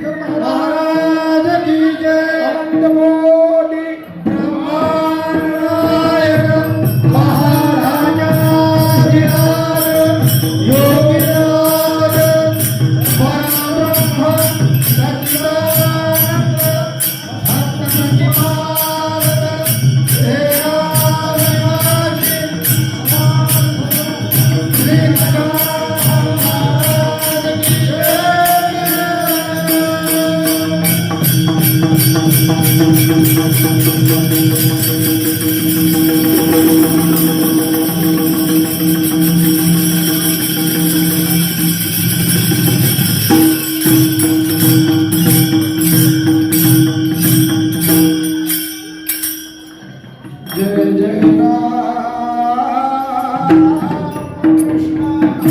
Germán. Yeah.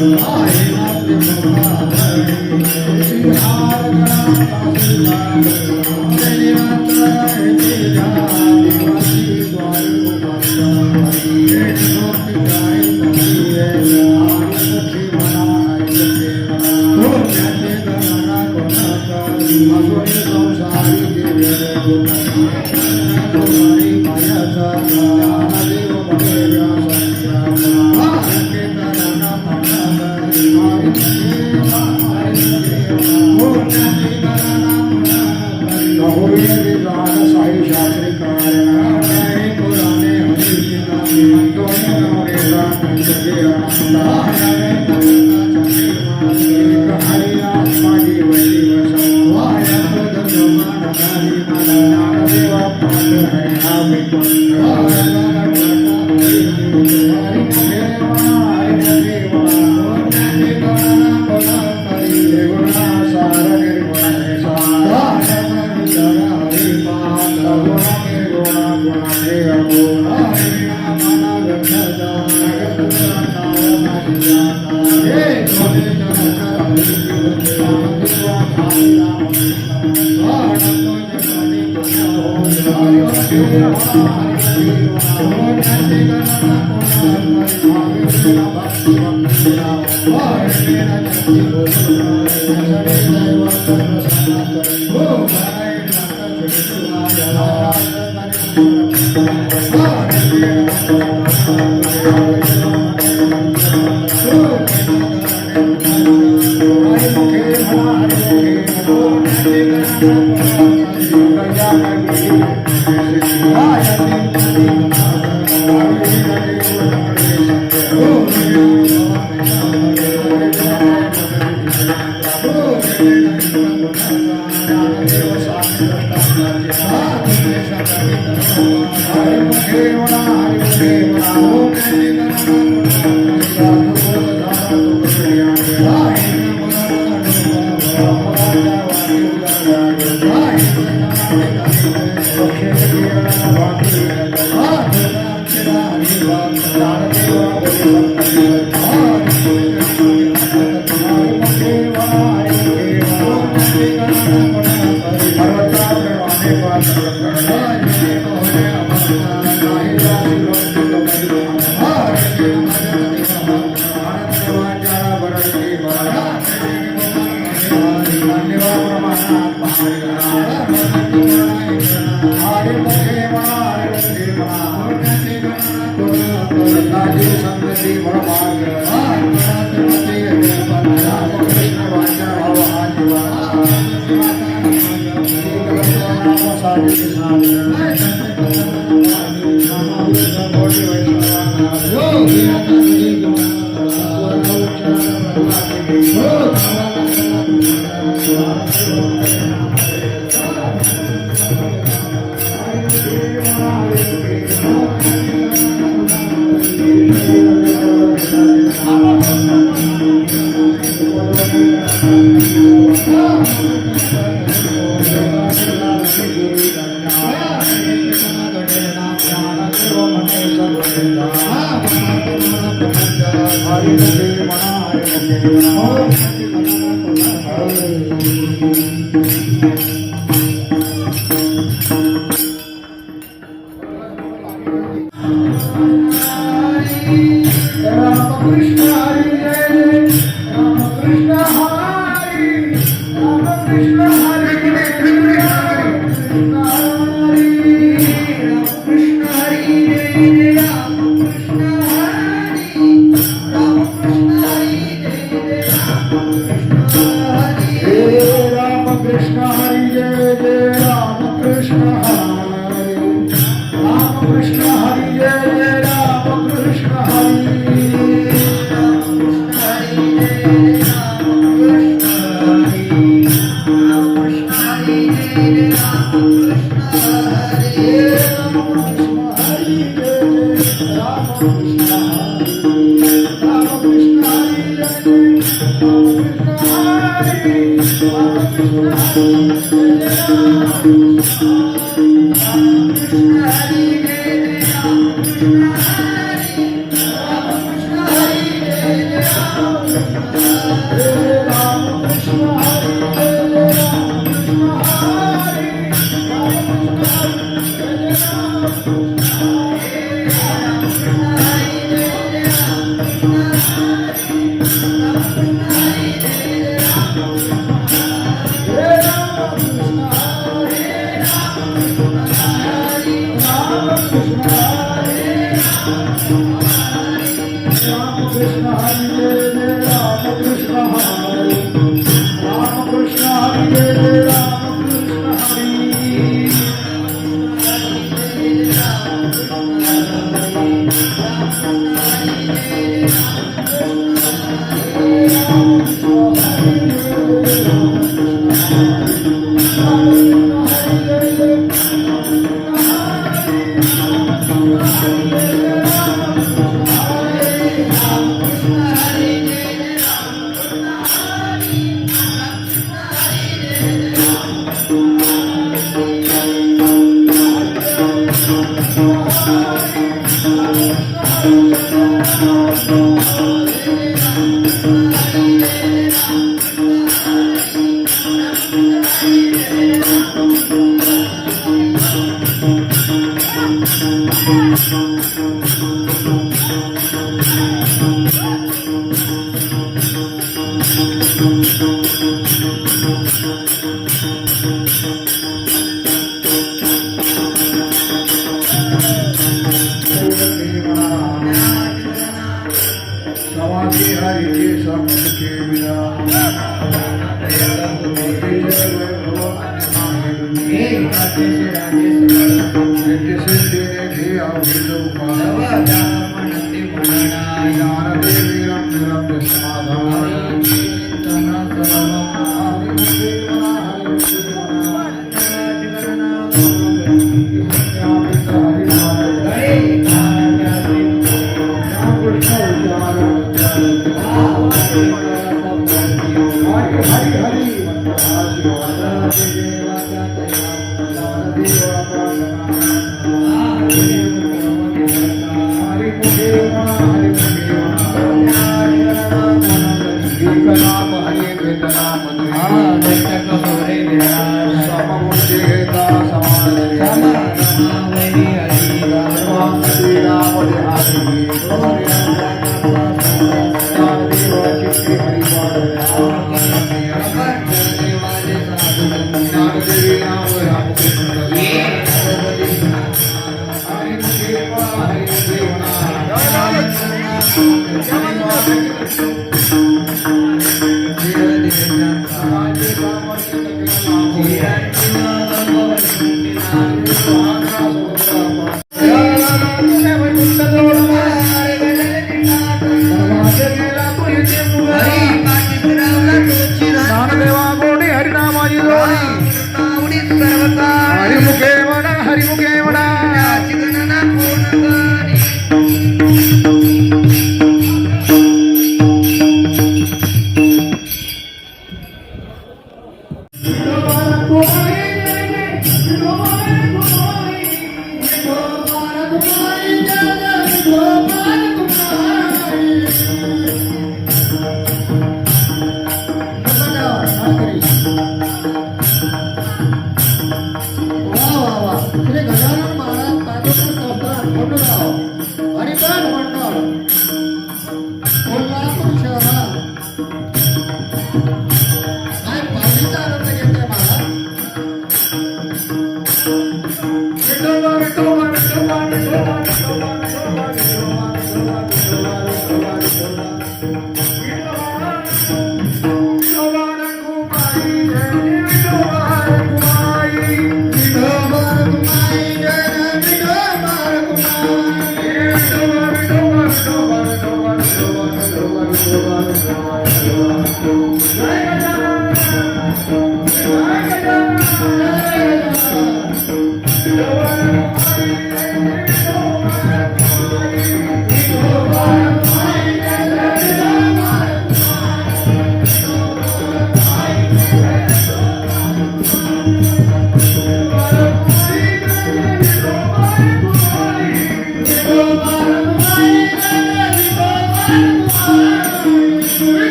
Oh, Amén. Thank you. Ramakrishna Hare Música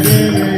Amen.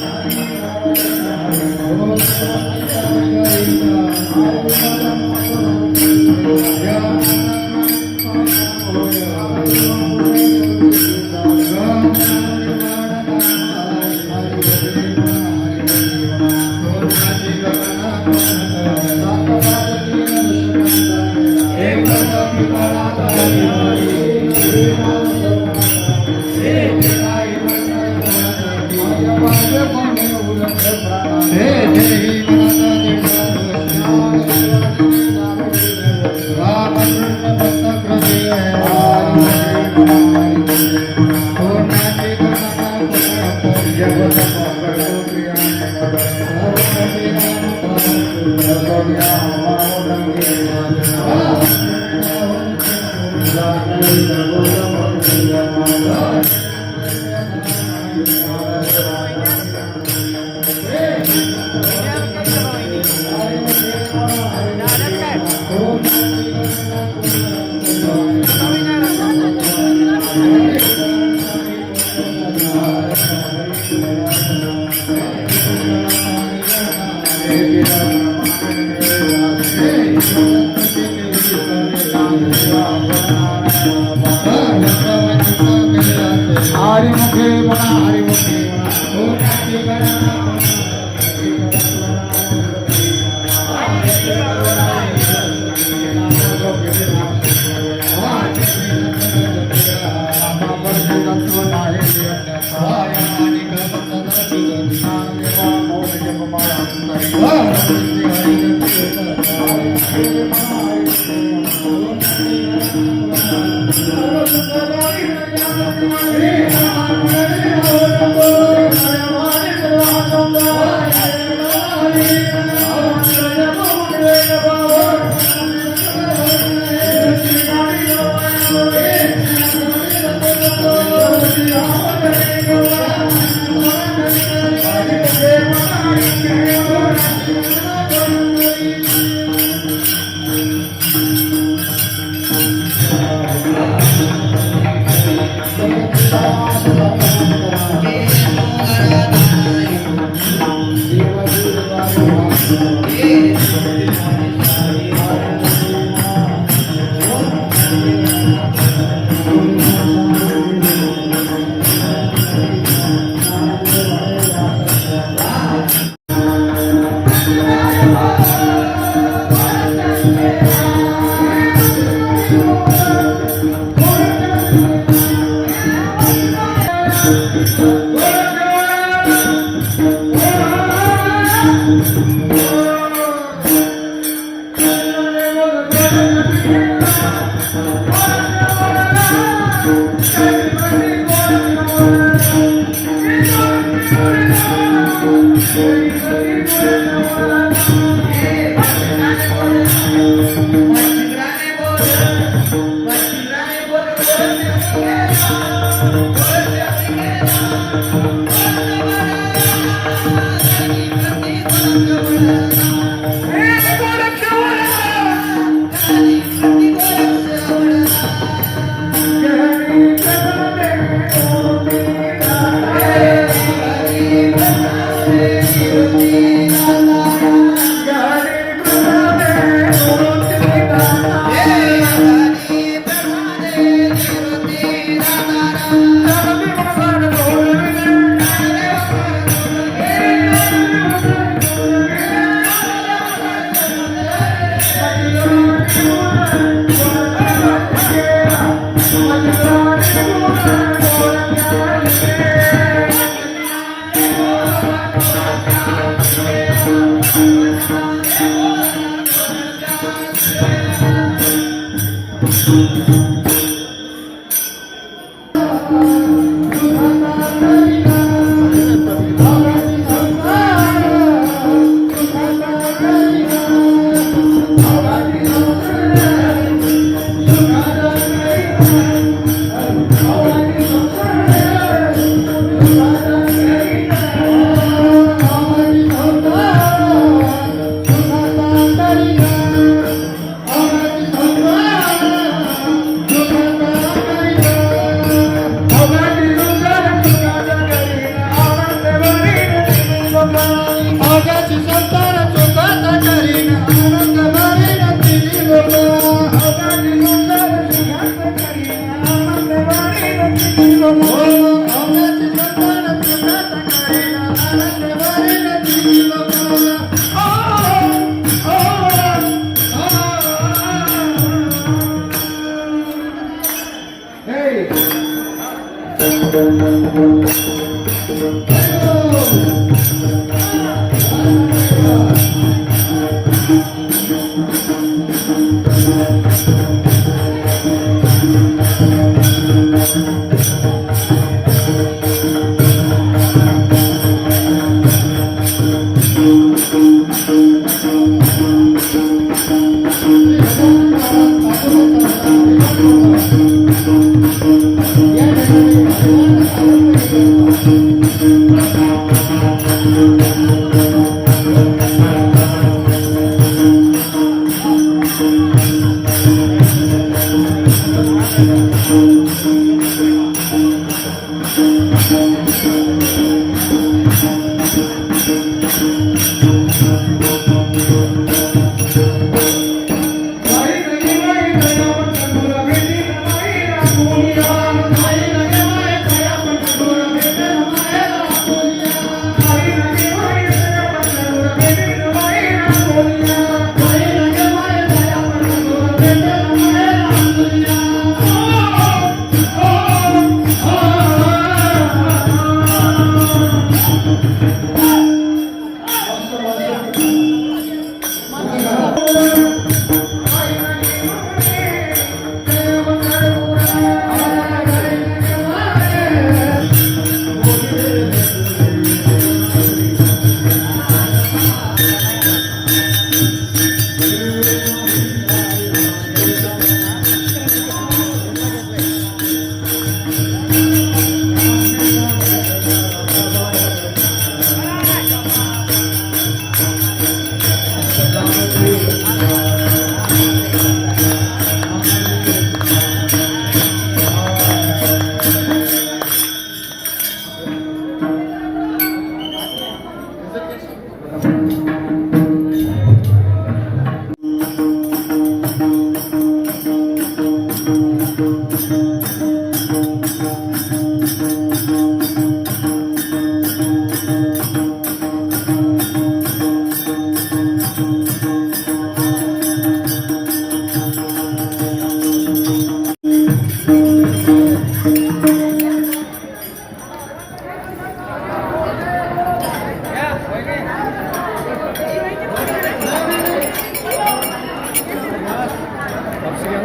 Thank you.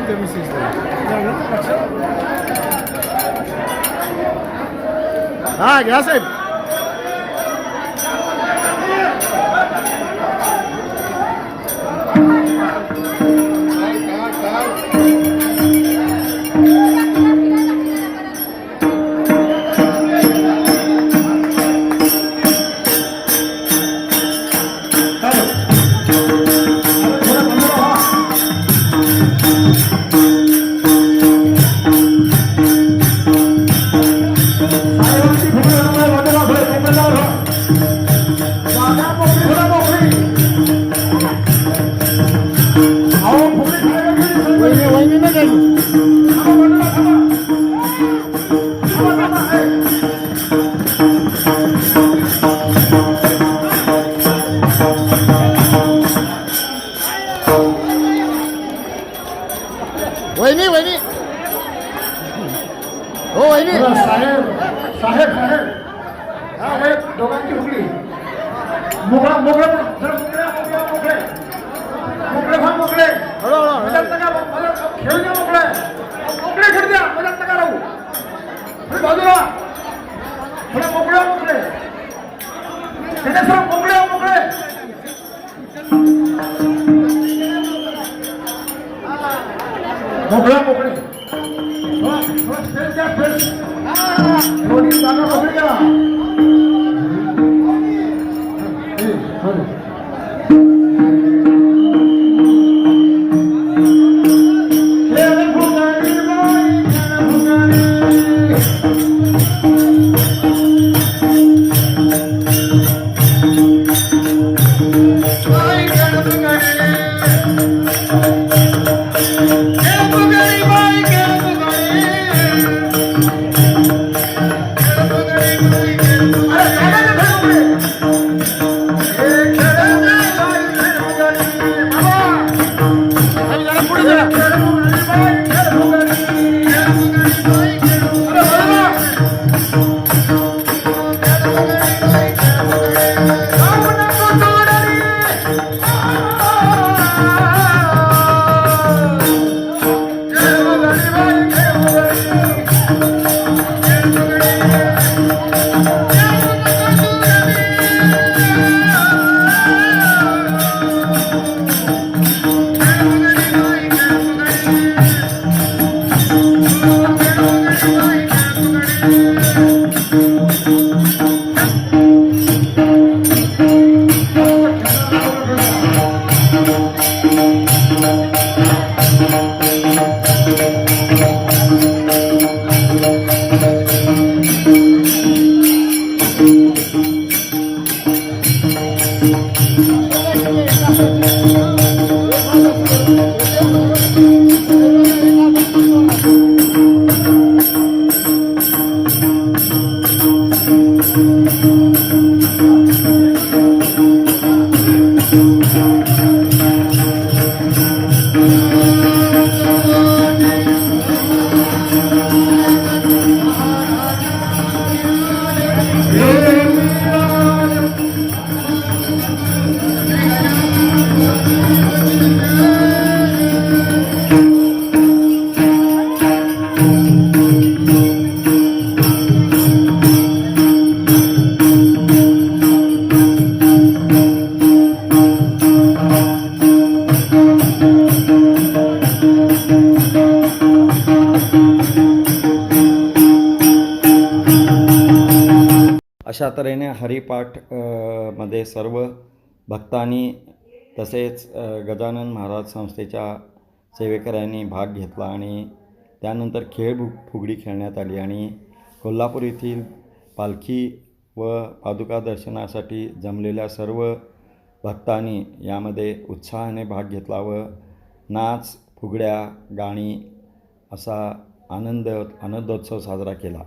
premises there. Ah, gracias. अशा तऱ्हेने हरिपाठमध्ये सर्व भक्तांनी तसेच गजानन महाराज संस्थेच्या सेवेकऱ्यांनी भाग घेतला आणि त्यानंतर खेळ फु फुगडी खेळण्यात आली आणि कोल्हापूर येथील पालखी व पादुका दर्शनासाठी जमलेल्या सर्व भक्तांनी यामध्ये उत्साहाने भाग घेतला व नाच फुगड्या गाणी असा आनंद आनंदोत्सव साजरा केला.